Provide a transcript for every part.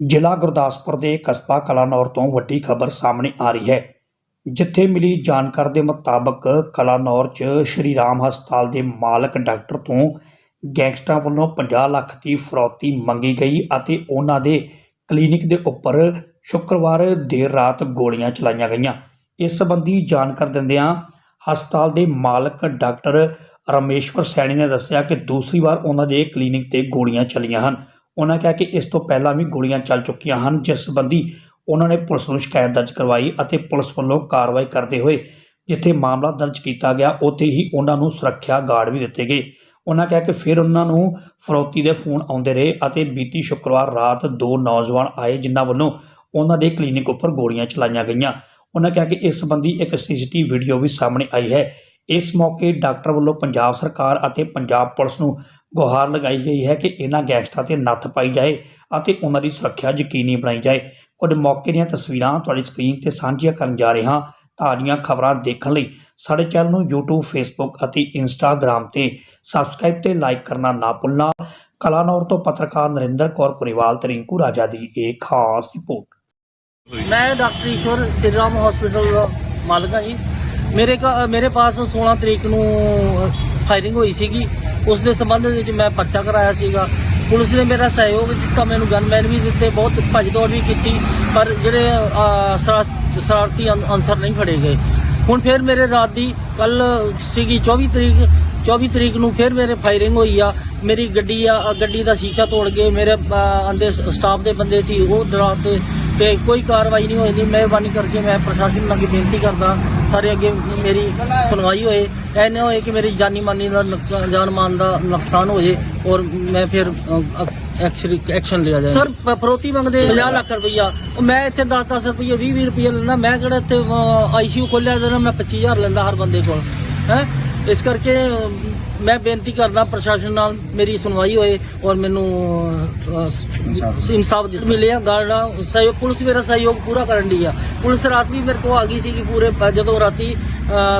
ਜ਼ਿਲ੍ਹਾ ਗੁਰਦਾਸਪੁਰ ਦੇ ਕਸਬਾ ਕਲਾਨੌਰ ਤੋਂ ਵੱਡੀ ਖਬਰ ਸਾਹਮਣੇ ਆ ਰਹੀ ਹੈ, ਜਿੱਥੇ ਮਿਲੀ ਜਾਣਕਾਰੀ ਦੇ ਮੁਤਾਬਕ ਕਲਾਨੌਰ 'ਚ ਸ਼੍ਰੀ ਰਾਮ ਹਸਪਤਾਲ ਦੇ ਮਾਲਕ ਡਾਕਟਰ ਤੋਂ ਗੈਂਗਸਟਰਾਂ ਵੱਲੋਂ 50 ਲੱਖ ਦੀ ਫਰੌਤੀ ਮੰਗੀ ਗਈ ਅਤੇ ਉਹਨਾਂ ਦੇ ਕਲੀਨਿਕ ਦੇ ਉੱਪਰ ਸ਼ੁੱਕਰਵਾਰ ਦੇਰ ਰਾਤ ਗੋਲੀਆਂ ਚਲਾਈਆਂ ਗਈਆਂ। ਇਸ ਸੰਬੰਧੀ ਜਾਣਕਾਰੀ ਦਿੰਦਿਆਂ ਹਸਪਤਾਲ ਦੇ ਮਾਲਕ ਡਾਕਟਰ ਰਮੇਸ਼ਵਰ ਸੈਣੀ ਨੇ ਦੱਸਿਆ ਕਿ ਦੂਸਰੀ ਵਾਰ ਉਹਨਾਂ ਦੇ ਕਲੀਨਿਕ ਤੇ ਗੋਲੀਆਂ ਚੱਲੀਆਂ ਹਨ। ਉਹਨਾਂ ਕਿਹਾ ਕਿ ਇਸ ਤੋਂ ਪਹਿਲਾਂ ਵੀ ਗੋਲੀਆਂ ਚੱਲ ਚੁੱਕੀਆਂ ਹਨ, ਜਿਸ ਸੰਬੰਧੀ ਉਹਨਾਂ ਨੇ ਪੁਲਿਸ ਨੂੰ ਸ਼ਿਕਾਇਤ ਦਰਜ ਕਰਵਾਈ ਅਤੇ ਪੁਲਿਸ ਵੱਲੋਂ ਕਾਰਵਾਈ ਕਰਦੇ ਹੋਏ ਜਿੱਥੇ ਮਾਮਲਾ ਦਰਜ ਕੀਤਾ ਗਿਆ, ਉੱਥੇ ਹੀ ਉਹਨਾਂ ਨੂੰ ਸੁਰੱਖਿਆ ਗਾਰਡ ਵੀ ਦਿੱਤੇ ਗਏ। ਉਹਨਾਂ ਕਿਹਾ ਕਿ ਫਿਰ ਉਹਨਾਂ ਨੂੰ ਫਰੋਤੀ ਦੇ ਫੋਨ ਆਉਂਦੇ ਰਹੇ ਅਤੇ ਬੀਤੀ ਸ਼ੁੱਕਰਵਾਰ ਰਾਤ ਦੋ ਨੌਜਵਾਨ ਆਏ, ਜਿਨ੍ਹਾਂ ਵੱਲੋਂ ਉਹਨਾਂ ਦੇ ਕਲੀਨਿਕ ਉੱਪਰ ਗੋਲੀਆਂ ਚਲਾਈਆਂ ਗਈਆਂ। ਉਹਨਾਂ ਕਿਹਾ ਕਿ ਇਸ ਸੰਬੰਧੀ ਇੱਕ ਸੀਸੀਟੀਵੀ ਵੀਡੀਓ ਵੀ ਸਾਹਮਣੇ ਆਈ ਹੈ। ਇਸ ਮੌਕੇ ਡਾਕਟਰ ਵੱਲੋਂ ਪੰਜਾਬ ਸਰਕਾਰ ਅਤੇ ਪੰਜਾਬ ਪੁਲਿਸ ਨੂੰ ਗੁਹਾਰ ਲਗਾਈ ਗਈ ਹੈ ਕਿ ਇਹਨਾਂ ਗੈਂਗਸਟਰਾਂ ਤੇ ਨੱਥ ਪਾਈ ਜਾਏ ਅਤੇ ਉਹਨਾਂ ਦੀ ਸੁਰੱਖਿਆ ਯਕੀਨੀ ਬਣਾਈ ਜਾਏ। ਕੁਝ ਮੌਕੇ ਦੀਆਂ ਤਸਵੀਰਾਂ ਤੁਹਾਡੀ ਸਕਰੀਨ ਤੇ ਸਾਂਝੀਆਂ ਕਰਨ ਜਾ ਰਹੇ ਹਾਂ। ਤਾਜ਼ੀਆਂ ਖਬਰਾਂ ਦੇਖਣ ਲਈ ਸਾਡੇ ਚੈਨਲ ਨੂੰ YouTube, Facebook ਅਤੇ Instagram ਤੇ ਸਬਸਕ੍ਰਾਈਬ ਤੇ ਲਾਈਕ ਕਰਨਾ ਨਾ ਭੁੱਲਣਾ। ਕਲਾਨੌਰ ਤੋਂ ਪੱਤਰਕਾਰ ਨਰਿੰਦਰ ਕੌਰ ਪੁਰੀਵਾਲ ਤੇ ਰਿੰਕੂ ਰਾਜਾ ਦੀ ਇਹ ਖਾਸ ਰਿਪੋਰਟ। ਮੈਂ ਡਾਕਟਰ ਈਸ਼ਵਰ ਸ਼੍ਰੀ ਹਸਪੀਟਲ ਦਾ ਮਾਲਕ ਹਾਂ ਜੀ। ਮੇਰੇ ਮੇਰੇ ਪਾਸ 16 ਤਰੀਕ ਨੂੰ ਫਾਇਰਿੰਗ ਹੋਈ ਸੀਗੀ। ਉਸ ਦੇ ਸੰਬੰਧ ਵਿੱਚ ਮੈਂ ਪਰਚਾ ਕਰਾਇਆ ਸੀਗਾ। ਪੁਲਿਸ ਨੇ ਮੇਰਾ ਸਹਿਯੋਗ ਦਿੱਤਾ ਮੈਨੂੰ ਗਨਮੈਨ ਵੀ ਦਿੱਤੇ ਬਹੁਤ ਭੱਜ ਦੌੜ ਵੀ ਕੀਤੀ ਪਰ ਜਿਹੜੇ ਸ਼ਰਾ- ਸ਼ਰਾਰਤੀ ਅਨਸਰ ਨਹੀਂ ਫੜੇ ਗਏ। ਹੁਣ ਫਿਰ ਮੇਰੇ ਰਾਤ ਦੀ ਕੱਲ ਸੀਗੀ 24 ਤਰੀਕ 24 ਤਰੀਕ ਨੂੰ ਫਿਰ ਮੇਰੇ ਫਾਇਰਿੰਗ ਹੋਈ ਆ। ਮੇਰੀ ਗੱਡੀ ਆ ਗੱਡੀ ਦਾ ਸ਼ੀਸ਼ਾ ਤੋੜ ਕੇ ਮੇਰੇ ਅ, ਅੰਦਰ ਸਟਾਫ ਦੇ ਬੰਦੇ ਸੀ ਉਹ ਡਰਾਤੇ ਤੇ ਕੋਈ ਕਾਰਵਾਈ ਨਹੀਂ ਹੋਈ ਦੀ। ਮਿਹਰਬਾਨੀ ਕਰਕੇ ਮੈਂ ਪ੍ਰਸ਼ਾਸਨ ਨੂੰ ਅੱਗੇ ਬੇਨਤੀ ਕਰਦਾ ਸਾਰੇ ਅੱਗੇ ਮੇਰੀ ਸੁਣਵਾਈ ਹੋਏ ਐ ਨਾ ਹੋਏ ਕਿ ਮੇਰੀ ਜਾਨੀ ਮਾਨੀ ਦਾ ਨੁਕਸਾਨ ਜਾਨ ਮਾਨ ਦਾ ਨੁਕਸਾਨ ਹੋ ਜੇ ਔਰ ਮੈਂ ਫਿਰ ਐਕਸ਼ਨ ਐਕਸ਼ਨ ਲਿਆ ਜਾਏ। ਸਰ ਫਰੋਤੀ ਮੰਗਦੇ 50 ਲੱਖ ਰੁਪਈਆ। ਮੈਂ ਇੱਥੇ 10-10 ਰੁਪਈਏ 20-20 ਰੁਪਈਏ ਲੈਣਾ ਮੈਂ ਕਿਹੜਾ ਇੱਥੇ ਆਈਸੀਯੂ ਖੋਲਿਆ ਦੇਣਾ ਮੈਂ 25000 ਲੈਂਦਾ ਹਰ ਬੰਦੇ ਕੋਲ ਹੈ? ਇਸ ਕਰਕੇ ਮੈਂ ਬੇਨਤੀ ਕਰਦਾ ਪ੍ਰਸ਼ਾਸਨ ਨਾਲ ਮੇਰੀ ਸੁਣਵਾਈ ਹੋਏ ਔਰ ਮੈਨੂੰ ਅ, ਇਨਸਾਫ ਦਿੱਤਾ। ਮਿਲਿਆ ਗਾਰਡਾ ਸਹਿਯੋਗ ਪੁਲਿਸ ਮੇਰਾ ਸਹਿਯੋਗ ਪੂਰਾ ਕਰਨ ਦੀ ਆ। ਪੁਲਿਸ ਰਾਤ ਵੀ ਮੇਰੇ ਕੋਲ ਆ ਗਈ ਸੀ ਕਿ ਪੂਰੇ ਜਦੋਂ ਰਾਤੀ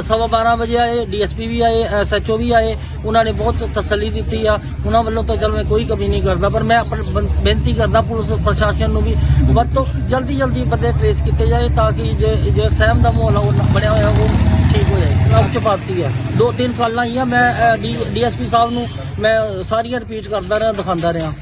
ਸਵਾ 12 ਵਜੇ ਆਏ ਡੀਐਸਪੀ ਵੀ ਆਏ ਐਸਐਚਓ ਵੀ ਆਏ ਉਹਨਾਂ ਨੇ ਬਹੁਤ ਤਸੱਲੀ ਦਿੱਤੀ ਆ। ਉਹਨਾਂ ਵੱਲੋਂ ਤਾਂ ਚਲ ਮੈਂ ਕੋਈ ਕਮੀ ਨਹੀਂ ਕਰਦਾ ਪਰ ਮੈਂ ਆਪਣ ਬੇਨਤੀ ਕਰਦਾ ਪੁਲਿਸ ਪ੍ਰਸ਼ਾਸਨ ਨੂੰ ਵੀ ਵੱਧ ਤੋਂ ਜਲਦੀ ਜਲਦੀ ਬੰਦੇ ਟ੍ਰੇਸ ਕੀਤੇ ਜਾਏ ਤਾਂ ਕਿ ਜੇ ਜੋ ਸਹਿਮ ਦਾ ਮਾਹੌਲ ਆ ਉਹ ਬਣਿਆ ਹੋਇਆ ਉਹ ਠੀਕ ਹੋ ਜਾਏ ਉੱਚ ਪਾਤੀ ਹੈ ਦੋ ਤਿੰਨ ਕਾਲਾਂ ਆਈਆਂ ਮੈਂ ਡੀਐਸਪੀ ਸਾਹਿਬ ਨੂੰ ਮੈਂ ਸਾਰੀਆਂ ਰਿਪੀਟ ਕਰਦਾ ਰਿਹਾ, ਦਿਖਾਉਂਦਾ ਰਿਹਾ।